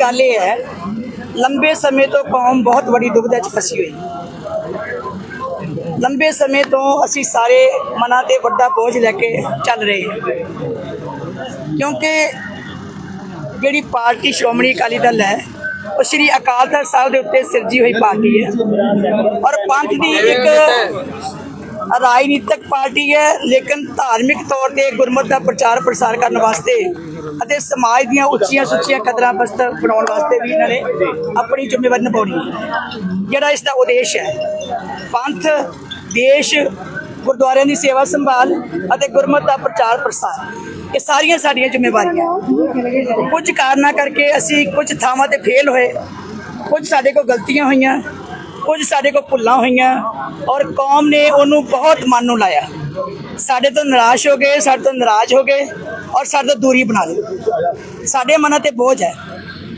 ਗੱਲ ਇਹ ਹੈ ਲੰਬੇ ਸਮੇਂ ਤੋਂ ਕੌਮ ਬਹੁਤ ਵੱਡੀ ਦੁਬਿਧਾ 'ਚ ਫਸੀ ਹੋਈ ਹੈ ਲੰਬੇ ਸਮੇਂ ਤੋਂ ਅਸੀਂ ਸਾਰੇ ਮਨਾਂ ਤੇ ਵੱਡਾ ਬੋਝ ਲੈ ਕੇ ਚੱਲ ਰਹੇ ਹਾਂ। ਕਿਉਂਕਿ ਜਿਹੜੀ ਪਾਰਟੀ ਸ਼੍ਰੋਮਣੀ ਅਕਾਲੀ ਦਲ ਹੈ, ਉਹ ਸ੍ਰੀ ਅਕਾਲ ਤਖਤ ਸਾਹਿਬ ਦੇ ਉੱਤੇ ਸਿਰਜੀ ਹੋਈ ਪਾਰਟੀ ਹੈ। ਔਰ ਪੰਥ ਦੀ ਇੱਕ ਰਾਜਨੀਤਿਕ ਪਾਰਟੀ ਹੈ, ਲੇਕਿਨ ਧਾਰਮਿਕ ਤੌਰ ਤੇ ਗੁਰਮਤ ਦਾ ਪ੍ਰਚਾਰ ਪ੍ਰਸਾਰ ਕਰਨ ਵਾਸਤੇ ਅਤੇ ਸਮਾਜ ਦੀਆਂ ਉੱਚੀਆਂ ਸੁੱਚੀਆਂ ਕਦਰਾਂ ਬਸਤਰ ਬਣਾਉਣ ਵਾਸਤੇ ਵੀ ਇਹਨਾਂ ਨੇ ਆਪਣੀ ਜ਼ਿੰਮੇਵਾਰੀ ਨਿਭਾਉਣੀ ਹੈ। ਜਿਹੜਾ ਇਸ ਦਾ ਉਦੇਸ਼ ਹੈ, ਪੰਥ ਦੇਸ਼ ਗੁਰਦੁਆਰਿਆਂ ਦੀ ਸੇਵਾ ਸੰਭਾਲ ਅਤੇ ਗੁਰਮਤਿ ਦਾ ਪ੍ਰਚਾਰ ਪ੍ਰਸਾਰ। ਇਹ ਸਾਰੀਆਂ ਸਾਡੀਆਂ ਜ਼ਿੰਮੇਵਾਰੀਆਂ। ਕੁਝ ਕਾਰਨਾਂ ਕਰਕੇ ਅਸੀਂ ਕੁਝ ਥਾਵਾਂ ਤੇ ਫੇਲ ਹੋਏ। ਕੁਝ ਸਾਡੇ ਕੋਲ ਗਲਤੀਆਂ ਹੋਈਆਂ, ਕੁਝ ਸਾਡੇ ਕੋਲ ਭੁੱਲਾਂ ਹੋਈਆਂ ਔਰ ਕੌਮ ਨੇ ਉਹਨੂੰ ਬਹੁਤ ਮਨ ਨੂੰ ਲਾਇਆ। ਸਾਡੇ ਤੋਂ ਨਿਰਾਸ਼ ਹੋ ਗਏ, ਸਾਡੇ ਤੋਂ ਨਾਰਾਜ਼ ਹੋ ਗਏ ਔਰ ਸਾਡੇ ਤੋਂ ਦੂਰੀ ਬਣਾ ਲਈ। ਸਾਡੇ ਮਨਾਂ ਤੇ ਬੋਝ ਹੈ।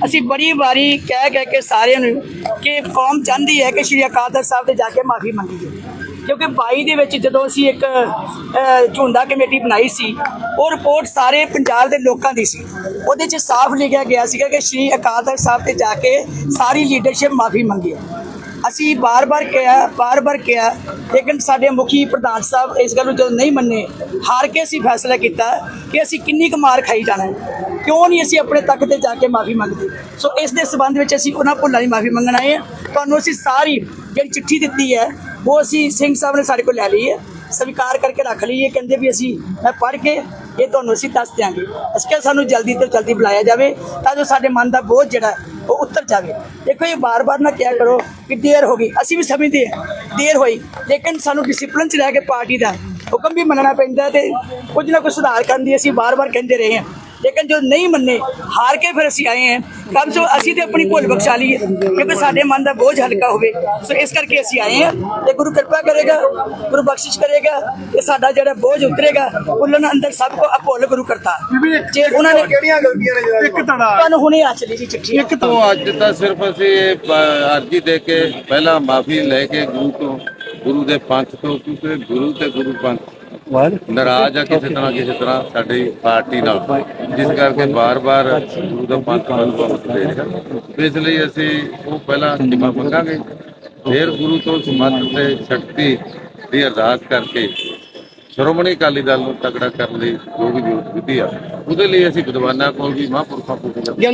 ਅਸੀਂ ਬੜੀ ਵਾਰੀ ਕਹਿ ਕਹਿ ਕੇ ਸਾਰਿਆਂ ਨੂੰ ਕਿ ਕੌਮ ਚਾਹੁੰਦੀ ਹੈ ਕਿ ਸ਼੍ਰੀ ਅਕਾਲ ਤਖਤ ਸਾਹਿਬ ਤੇ ਜਾ ਕੇ ਮਾਫੀ ਮੰਗੀ ਜਾਵੇ। ਕਿਉਂਕਿ 22 ਦੇ ਵਿੱਚ ਜਦੋਂ ਅਸੀਂ ਇੱਕ ਅ, ਝੁੰਡਾ ਕਮੇਟੀ ਬਣਾਈ ਸੀ ਉਹ ਰਿਪੋਰਟ ਸਾਰੇ ਪੰਜਾਬ ਦੇ ਲੋਕਾਂ ਦੀ ਸੀ। ਉਹਦੇ 'ਚ ਸਾਫ਼ ਲਿਖਿਆ ਗਿਆ ਸੀਗਾ ਕਿ ਸ਼੍ਰੀ ਅਕਾਲ ਤਖਤ ਸਾਹਿਬ ਤੇ ਜਾ ਕੇ ਸਾਰੀ ਲੀਡਰਸ਼ਿਪ ਮਾਫੀ ਮੰਗੀ ਅਸੀਂ ਬਾਰ-ਬਾਰ ਕਿਹਾ ਬਾਰ-ਬਾਰ ਕਿਹਾ ਲੇਕਿਨ ਸਾਡੇ ਮੁਖੀ ਪ੍ਰਧਾਨ ਸਾਹਿਬ ਇਸ ਗੱਲ ਨੂੰ ਜਦੋਂ ਨਹੀਂ ਮੰਨੇ ਹਾਰ ਕੇ ਅਸੀਂ ਫੈਸਲਾ ਕੀਤਾ ਕਿ ਅਸੀਂ ਕਿੰਨੀ ਕੁ ਮਾਰ ਖਾਈ ਜਾਣਾ ਕਿਉਂ ਨਹੀਂ ਅਸੀਂ ਆਪਣੇ ਤੱਕ ਤੇ ਜਾ ਕੇ ਮਾਫੀ ਮੰਗਦੇ? ਸੋ ਇਸ ਦੇ ਸਬੰਧ ਵਿੱਚ ਅਸੀਂ ਉਹਨਾਂ ਭੁੱਲਾਂ ਦੀ ਮਾਫੀ ਮੰਗਣ ਆਏ ਹਾਂ। ਤੁਹਾਨੂੰ ਅਸੀਂ ਸਾਰੀ ਜਿਹੜੀ ਚਿੱਠੀ ਦਿੱਤੀ ਹੈ, ਉਹ ਅਸੀਂ ਸਿੰਘ ਸਾਹਿਬ ਨੇ ਸਾਡੇ ਕੋਲ ਲੈ ਲਈ ਹੈ। ਸਵੀਕਾਰ ਕਰਕੇ ਰੱਖ ਲਈ ਹੈ। ਕਹਿੰਦੇ ਵੀ ਅਸੀਂ, ਮੈਂ ਪੜ੍ਹ ਕੇ ਇਹ ਤੁਹਾਨੂੰ ਅਸੀਂ ਦੱਸ ਦਿਆਂਗੇ। ਅਸੀਂ ਕਿਹਾ ਸਾਨੂੰ ਜਲਦੀ ਤੋਂ ਜਲਦੀ ਬੁਲਾਇਆ ਜਾਵੇ ਤਾਂ ਜੋ ਸਾਡੇ ਮਨ ਦਾ ਬੋਝ ਜਿਹੜਾ, ਉਹ ਉਤਰ ਜਾਵੇ। ਦੇਖੋ, ਇਹ ਬਾਰ-ਬਾਰ ਨਾ ਕਿਹਾ ਕਰੋ ਕਿ ਦੇਰ ਹੋ ਗਈ। ਅਸੀਂ ਵੀ ਸਮਝਦੇ ਹਾਂ, ਦੇਰ ਹੋਈ। ਲੇਕਿਨ ਸਾਨੂੰ ਡਿਸਪਲਿਨ ਚ ਰਹਿ ਕੇ ਪਾਰਟੀ ਦਾ ਹੁਕਮ ਵੀ ਮੰਨਣਾ ਪੈਂਦਾ ਤੇ ਕੁਝ ਨਾ ਕੁਝ ਸੁਧਾਰ ਕਰਨ ਦੀ ਅਸੀਂ ਬਾਰ-ਬਾਰ ਕਹਿੰਦੇ ਰਹੇ ਹਾਂ। ਲੇਕਿਨ ਜੋ ਨਹੀਂ ਮੰਨੇ ਹਾਰ ਕੇ ਫਿਰ ਅਸੀਂ ਆਏ ਹਾਂ। ਕਮ ਸੋ ਅਸੀਂ ਤੇ ਆਪਣੀ ਭੁੱਲ ਬਖਸ਼ਾ ਲਈਏ ਕਿਉਂਕਿ ਸਾਡੇ ਮਨ ਦਾ ਬੋਝ ਹਲਕਾ ਹੋਵੇ। ਸੋ ਇਸ ਕਰਕੇ ਅਸੀਂ ਆਏ ਹਾਂ ਤੇ ਗੁਰੂ ਕਿਰਪਾ ਕਰੇਗਾ ਗੁਰੂ ਬਖਸ਼ਿਸ਼ ਕਰੇਗਾ ਕਿ ਸਾਡਾ ਜਿਹੜਾ ਬੋਝ ਉਤਰੇਗਾ ਉਹਨਾਂ ਅੰਦਰ ਸਭ ਕੋ ਅਭੁੱਲ ਗੁਰੂ ਕਰਤਾ। ਜੇ ਉਹਨਾਂ ਨੇ ਕਿਹੜੀਆਂ ਗਲਤੀਆਂ ਨੇ ਜਿਹੜਾ ਇੱਕ ਧੜਾ ਤੁਹਾਨੂੰ ਹੁਣੇ ਆ ਚਲੀ ਜੀ ਚਿੱਠੀ। ਇੱਕ ਤੋਂ ਅੱਜ ਤਾਂ ਸਿਰਫ ਅਸੀਂ ਅਰਜੀ ਦੇ ਕੇ ਪਹਿਲਾਂ ਮਾਫੀ ਲੈ ਕੇ ਗੁਰੂ ਤੋਂ ਗੁਰੂ ਦੇ ਪੰਥ ਤੋਂ ਕਿਉਂਕਿ ਗੁਰੂ ਤੇ ਗੁਰੂ ਪੰਥ। ਨਾਰਾਜ਼ ਆ ਕਿਸੇ ਤਰ੍ਹਾਂ ਕਿਸੇ ਤਰ੍ਹਾਂ ਸਾਡੀ ਪਾਰਟੀ ਨਾਲ। ਜਿਸ ਕਰਕੇ ਬਾਰ-ਬਾਰ ਗੁਰੂ ਦਾ ਪੰਥ ਨੂੰ ਵਾਪਸ ਦੇ ਰਿਹਾ। ਇਸ ਲਈ ਅਸੀਂ ਉਹ ਪਹਿਲਾਂ ਜਿਮਾ ਮੰਗਾਂਗੇ। ਫਿਰ ਗੁਰੂ ਤੋਂ ਸਮੱਤ ਤੇ ਸ਼ਕਤੀ ਦੀ ਅਰਦਾਸ ਕਰਕੇ ਸ਼੍ਰੋਮਣੀ ਅਕਾਲੀ ਦਲ ਨੂੰ ਤਕੜਾ ਕਰਨ ਲਈ ਜੋ ਵੀ ਜ਼ਰੂਰਤ ਹੁੰਦੀ ਆ, ਉਹਦੇ ਲਈ ਅਸੀਂ ਵਿਦਵਾਨਾਂ ਕੋਲ ਵੀ ਮਹਾਂਪੁਰਖਾਂ ਕੋਲ ਵੀ